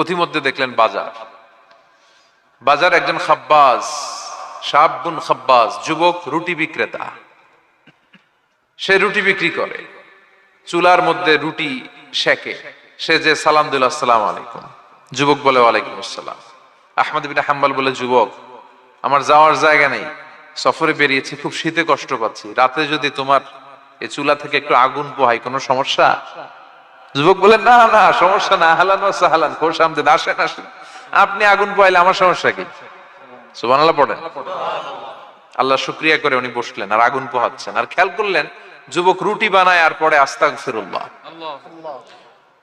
পথিমধ্যে দেখলেন বাজার। বাজার একজন খাব্বাজ সাবগুন খাব্বাজ, যুবক, রুটি বিক্রেতা। সে রুটি বিক্রি করে। চুলার মধ্যে রুটি শেখে সে যে সালাম দিল আসসালাম আলাইকুম। যুবক বলে, ওয়ালাইকুম আসসালাম। আহমদ বিন হাম্বাল বলে, যুবক, আমার যাওয়ার জায়গা নেই। সফরে বেরিয়েছি, খুব শীতে কষ্ট পাচ্ছি। রাতে যদি তোমার এই চুলা থেকে একটু আগুন পোহাই কোনো সমস্যা? যুবক বলে, না না, সমস্যা না, হালান ও সাহালান, খোশ আমদেদ আসেন আসেন। আপনি আগুন পোহাইলে আমার সমস্যা কি? সুবহানাল্লাহ পড়েন। আল্লাহ শুক্রিয়া করে উনি বসলেন, আর আগুন পোহাচ্ছেন। আর খেয়াল করলেন, যুবক রুটি বানায় আর পরে আস্তাক ফিরুল্লাহ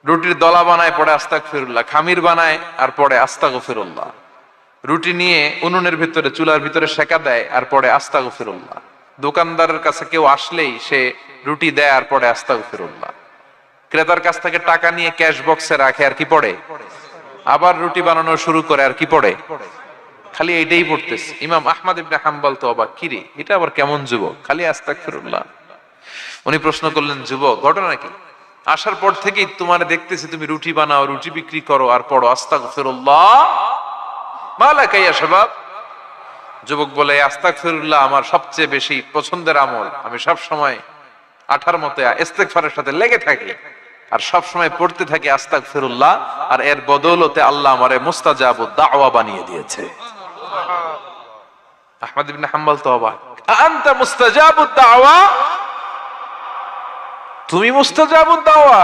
রুটির দলা বানায় পরে আস্তাক ফিরুল্লাহ খামির বানায় আর পরে আস্তাক ফিরুল্লাহ রুটি নিয়ে উনুনের ভিতরে, চুলার ভিতরে সেকা দেয় আর পরে আস্তাক ফিরুল্লাহ দোকানদারের কাছে কেউ আসলেই সে রুটি দেয় আর পরে আস্তাক ফিরুল্লাহ ক্রেতার কাছ থেকে টাকা নিয়ে ক্যাশ বক্সে রাখে, আর কি পড়ে? আবার রুটি বানানো শুরু করে, আর কি পড়ে? খালি এইটাই পড়তেছে। ইমাম আহমদ ইবনে হাম্বল তো অবাক। কিরে এটা আবার কেমন যুবক? খালি আস্তাকফিরুল্লাহ উনি প্রশ্ন করলেন, যুবক, ঘটনা কি? আসার পর থেকেই তোমার দেখতেছি তুমি রুটি বানাও, রুটি বিক্রি করো, আর পড়ো। আস্তাক ফিরুল্লাহ মালা কাইয়া সবাব যুবক বলে আস্তাক ফিরুল্লাহ আমার সবচেয়ে বেশি পছন্দের আমল। আমি সব সময় আঠার মতে ইস্তেগফারের সাথে লেগে থাকি। আর সব সময় পড়তে থাকি আস্তাক ফিরুল্লাহ আর এর বদৌলতে আল্লাহ আমারে মুস্তাজাবু দাওয়া বানিয়ে দিয়েছে। আহমদ ইবনে তো আনতা দাওয়া? তুমি দাওয়া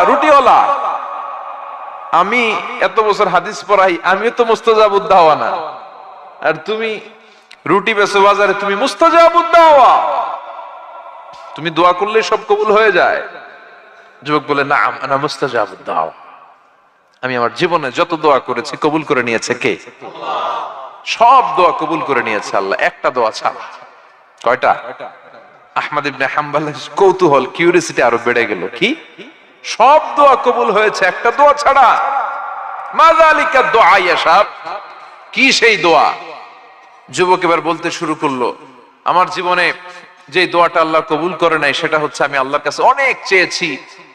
আমি এত বছর হাদিস পড়াই, আমিও তো মুস্তাজাবু দাওয়া না। আর তুমি রুটি বেচো বাজারে, তুমি মুস্তাজাবু দাওয়া। তুমি দোয়া করলে সব কবুল হয়ে যায়। যুবক বলে না না মুস্তাজাবু দাওয়া। আমি আমার জীবনে যত দোয়া করেছি, কবুল করে নিয়েছে কে? সব দোয়া কবুল করে নিয়েছে আল্লাহ, একটা দোয়া ছাড়া। কয়টা? আহমদ ইবনে হাম্বালের কৌতূহল কিউরিসিটি আরও বেড়ে গেল। কি? সব দোয়া কবুল হয়েছে, একটা দোয়া ছাড়া। মাজালিকা দোয়া ইয়াসাব কি সেই দোয়া? যুবক এবার বলতে শুরু করল, আমার জীবনে যে দোয়াটা আল্লাহ কবুল করে নাই, সেটা হচ্ছে আমি আল্লাহর কাছে অনেক চেয়েছি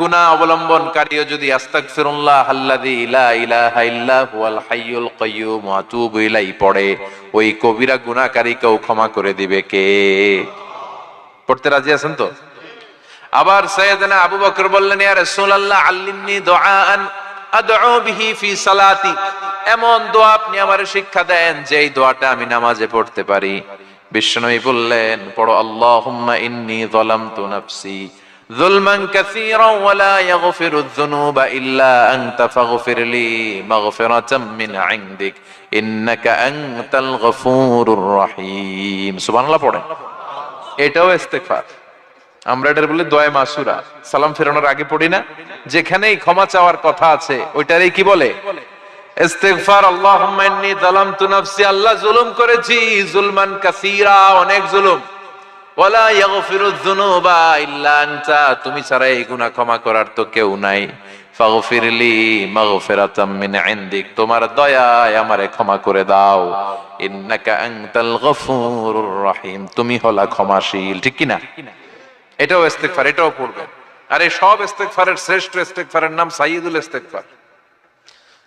গুনাহ অবলম্বনকারীও যদি লা ইলাহা ইল্লা হুয়াল হাইয়ুল ওয়া পড়ে, ওই কবিরা গুনাহকারীকেও ক্ষমা করে দিবে কে? পড়তে রাজি আছেন তো? আবার সৈয়দনা আবু বকর বললেন, ইয়া রাসূলুল্লাহ, আল্লিমনি দুআআন আদউ বিহি ফি সালাতি। এমন দোয়া আপনি আমারে শিক্ষা দেন যে এই দোয়াটা আমি নামাজে পড়তে পারি। বিশ্বনবী বললেন, পড়ো, আল্লাহুম্মা ইন্নী যালামতু নাফসি। যুলমান কাসীরা ওয়া লা ইয়াগফিরু যুনুবা ইল্লা আনতা ফাগফির লি মাগফিরাতাম ইনদিক, ইন্নাকা আনতাল গফুরুর রহিম। সুবহানাল্লাহ পড়েন। এটাও ইস্তেগফার। আমরা এটার বলি দোয়া মাসুরা। সালাম ফেরানোর আগে পড়ি না? যেখানেই ক্ষমা চাওয়ার কথা আছে, ওইটারই কি বলে? ইস্তেগফার, আল্লাহুম্মা ইন্নী যালামতু নাফসি, আল্লাহ জুলুম করেছি, জুলমান কাসীরা অনেক জুলুম। তুমি ছাড়া এই গুনাহ ক্ষমা করার তো কেউ নাই। তোমার দয়ায় আমারে ক্ষমা করে দাও। ইন্নাকা তুমি হলা ক্ষমাশীল, ঠিক কি না এটাও ইস্তেগফার, এটাও পড়বেন। আর এই সব ইস্তেগফারের শ্রেষ্ঠ ইস্তেগফারের নাম সাইয়্যিদুল ইস্তেগফার।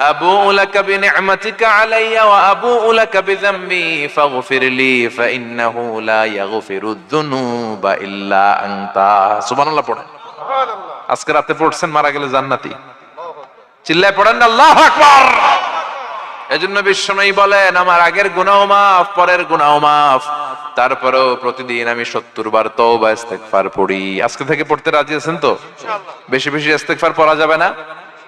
أبوء لك بنعمتك علي وأبوء لك بذنبي فاغفر لي فإنه لا يغفر الذنوب إلا أنت سبحان الله পড়েন আজকে রাতে পড়ছেন মারা গেলে জান্নাতি চিল্লায় পড়েন না আল্লাহু আকবার এজন্য বিশ্বনবী বলেন আমার আগের গুনাহ মাফ পরের গুনাহ মাফ তারপরেও প্রতিদিন আমি সত্তর বার তওবা ইস্তেগফার পড়ি আজকে থেকে পড়তে রাজি আছেন তো বেশি বেশি ইস্তেগফার পড়া যাবে না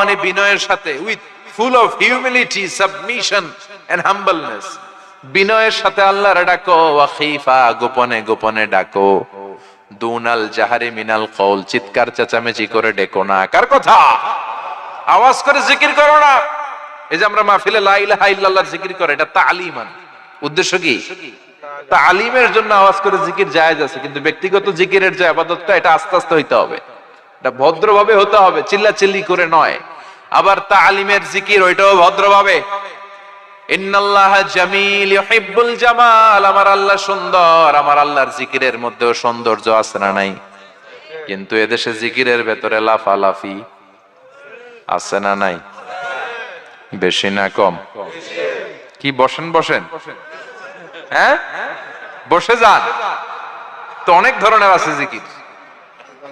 মানে বিনয়ের সাথে, with full of humility, submission and humbleness বিনয়ের সাথে আল্লাহর ডাকো ওয়া খীফা গোপনে গোপনে ডাকো। দুনাল জাহারে মিনাল কৌল চিৎকার চেঁচামেচি করে ডেকো না। কার কথা? আওয়াজ করে জিকির করো না। এই যে আমরা মাহফিলে লা ইলাহা ইল্লাল্লাহ জিকির করে, এটা তালিমান উদ্দেশ্য কি? তালিমের জন্য আওয়াজ করে জিকির জায়েজ আছে, কিন্তু ব্যক্তিগত জিকিরের যে আবাদতটা, এটা আস্তে আস্তে হইতে হবে। এটা ভদ্রভাবে হতে হবে চিল্লা চিল্লি করে নয়। আবার তা আলিমের জিকির, ওইটাও ভদ্রভাবে। জামিল আমার আল্লাহ সুন্দর। আমার জিকিরের মধ্যেও সৌন্দর্য আছে না নাই? কিন্তু এদেশে জিকিরের ভেতরে লাফালাফি আছে না নাই? বেশি না কম? কি, বসেন বসেন। হ্যাঁ? বসে যান। তো অনেক ধরনের আছে জিকির।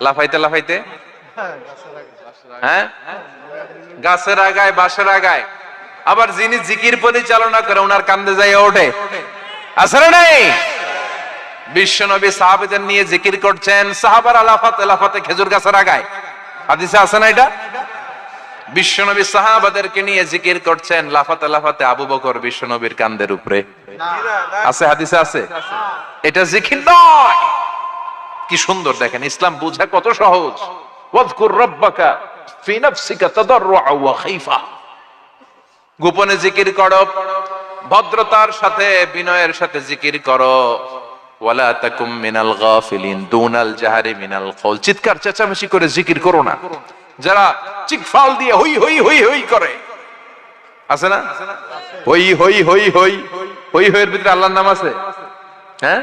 লাফাইতে লাফাইতে? হ্যাঁ? গাছের আগায় বাঁশের আগায়। আবার যিনি জিকির পরিচালনা করে ওনার কান্দে যাই ওঠে। না নাই? বিশ্ব নবী সাহাবেদের নিয়ে জিকির করছেন সাহাবার খেজুর গাছের আগায়। হাদিসে আছে না এটা? বিশ্ব নবী সাহাবাদেরকে নিয়ে জিকির করছেন লাফাতে লাফাতে আবু বকর বিশ্ব নবীর কান্দের উপরে। আছে? হাদিসে আছে। এটা জিকির নয়। কি সুন্দর দেখেন, ইসলাম বুঝা কত সহজ। গোপনে জিকির করো, ভদ্রতার সাথে, বিনয়ের সাথে জিকির করো। ওয়ালা মিনাল চিৎকার, চেঁচামেচি করে জিকির করো না। যারা দিয়ে করে। আছে না? হই ভিতরে আল্লাহর নাম আছে? হ্যাঁ?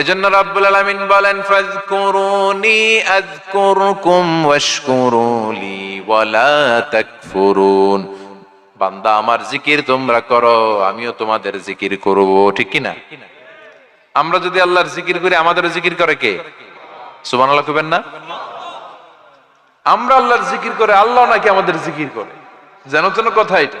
এজন্য রাব্বুল আলামিন বলেন ফাজকুরুনি আযকুরকুম ওয়াশকুরুলি ওয়ালা তাকফুরুন। বান্দা, আমার জিকির তোমরা করো, আমিও তোমাদের জিকির করব। ঠিক কি না আমরা যদি আল্লাহর জিকির করি আমাদের জিকির করে কে? সুবহানাল্লাহ কইবেন না? আমরা আল্লাহর জিকির করে, আল্লাহ নাকি আমাদের জিকির করে? যেন তেন কথা এটা।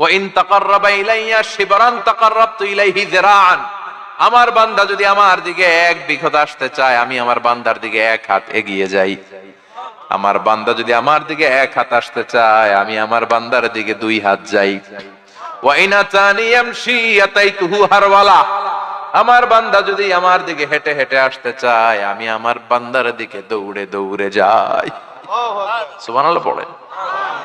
ওয়া ইন তাকাররাবা ইলাইয়া শিবরান তাকাররাবতু ইলাইহি যিরাআন আমার বান্দা যদি আমার দিকে এক বিঘত আসতে চায় আমি আমার বান্দার দিকে এক হাত এগিয়ে যাই। আমার বান্দা যদি আমার দিকে এক হাত আসতে চায় আমি আমার বান্দার দিকে দুই হাত যাই। ওয়াইনা চানি ইয়ামশি আতাইতুহু হারওয়ালা আমার বান্দা যদি আমার দিকে হেঁটে হেঁটে আসতে চায় আমি আমার বান্দার দিকে দৌড়ে দৌড়ে যাই। সুবহানাল্লাহ পড়ে।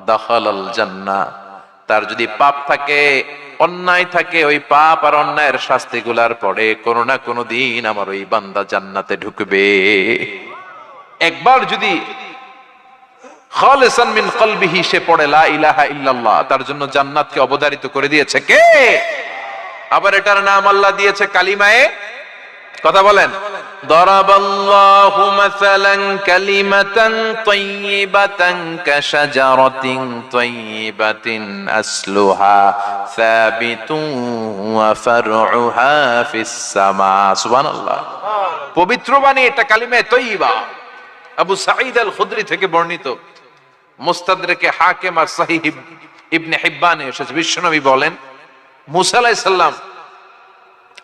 দাখালাল জান্নাহ তার যদি পাপ থাকে, অন্যায় থাকে, ওই পাপ আর অন্যায়ের শাস্তি গুলার পরে কোনো না কোনো দিন আমার ওই বান্দা জান্নাতে ঢুকবে। একবার যদি জান্নাতকে অবধারিত করে দিয়েছে কে? আবার এটার নাম আল্লাহ দিয়েছে কালিমায়ে কথা বলেন ضرب الله مثلا كلمة طيبة كشجرة طيبة أصلها ثابت وفرعها في السماء سبحان الله পবিত্র বাণী এটা কালিমে তৈবা আবু সাঈদ আল খুদরি থেকে বর্ণিত মুস্তাদরেকে হাকিম আর সাহিহ ইবনে হিব্বানে এসেছে বিশ্বনবী বলেন মুসা আলাইহিস সালাম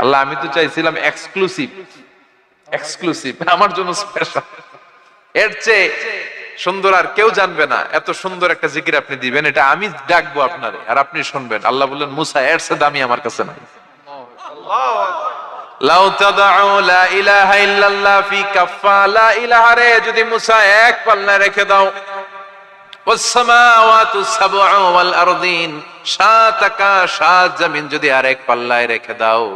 আল্লাহ, আমি তো চাইছিলাম এক্সক্লুসিভ এক্সক্লুসিভ আমার জন্য স্পেশাল এর চেয়ে সুন্দর আর কেউ জানবে না। এত সুন্দর একটা জিকির আপনি দিবেন, এটা আমি ডাকবো আপনার, আর আপনি শুনবেন। আল্লাহ বললেন, মুসা, এর সে দামি আমার কাছে নাই। যদি মুসা এক রেখে দাও। যদি আরেক পাল্লায় রেখে দাও।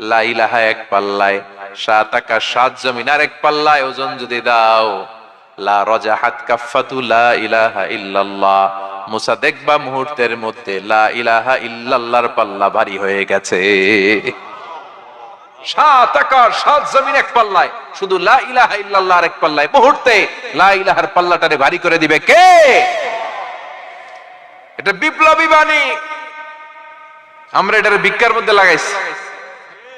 লা ইলাহা এক পাল্লায়, সাত আকাশ, সাত জমিন আর এক পাল্লায় ওজন যদি দাও। লা রজাহাত কাফাতু লা ইলাহা ইল্লাল্লাহ। মুসা দেখবা মুহূর্তের মধ্যে লা ইলাহা ইল্লাল্লাহর পাল্লা ভারী হয়ে গেছে। সাত আকাশ, সাত জমিন এক পাল্লায়, শুধু লা ইলাহা ইল্লাল্লাহ এক পাল্লায়। মুহূর্তে লা ইলাহার পাল্লাটারে ভারী করে দিবে কে? এটা বিপ্লবী বাণী। আমরা এটার ভিক্ষার মধ্যে লাগাইছি।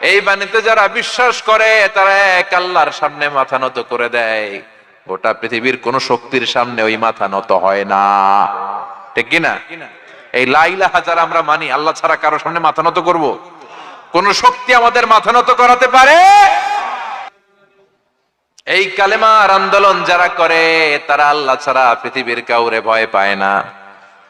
এই বাণীতে যারা বিশ্বাস করে, তারা এক আল্লাহর সামনে মাথা নত করে দেয়। গোটা পৃথিবীর কোন শক্তির সামনে ওই মাথা নত হয় না। ঠিক কিনা এই লাইলাহা যারা আমরা মানি, আল্লাহ ছাড়া কারও সামনে মাথা নত করব? কোন শক্তি আমাদের মাথা নত করাতে পারে? এই কালেমার আন্দোলন যারা করে, তারা আল্লাহ ছাড়া পৃথিবীর কাউরে ভয় পায় না।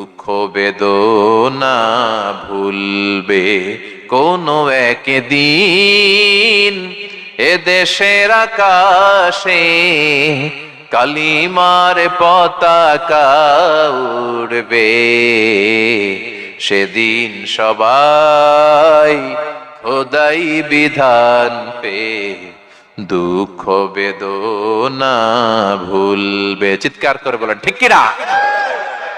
দুঃখ বেদনা ভুলবে কোনো একদিন। এ দেশের আকাশে কালিমার পতাকা উড়বে। সেদিন সবাই খোদাই বিধান পে দুঃখ বেদনা ভুলবে। চিৎকার করে বলেন, ঠিক কিনা?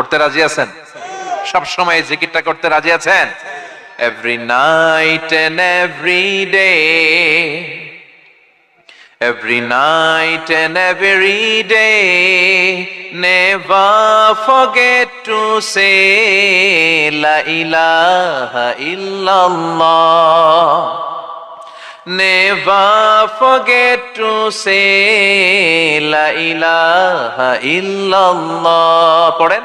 করতে রাজি আছেন সব সময় জিকিরটা করতে রাজি আছেন every night and every day Every night and every day, never forget to say La ilaha illallah. Never forget to say La ilaha illallah. পড়েন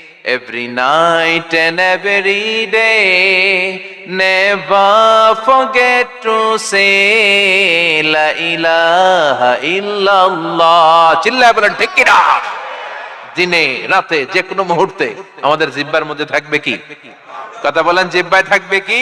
Every night and every day Never forget to say La ilaha illallah চিল্লায় বলেন ঠিক কিনা দিনে রাতে যে কোনো মুহূর্তে আমাদের জিব্বার মধ্যে থাকবে কি কথা বলেন জিব্বায় থাকবে কি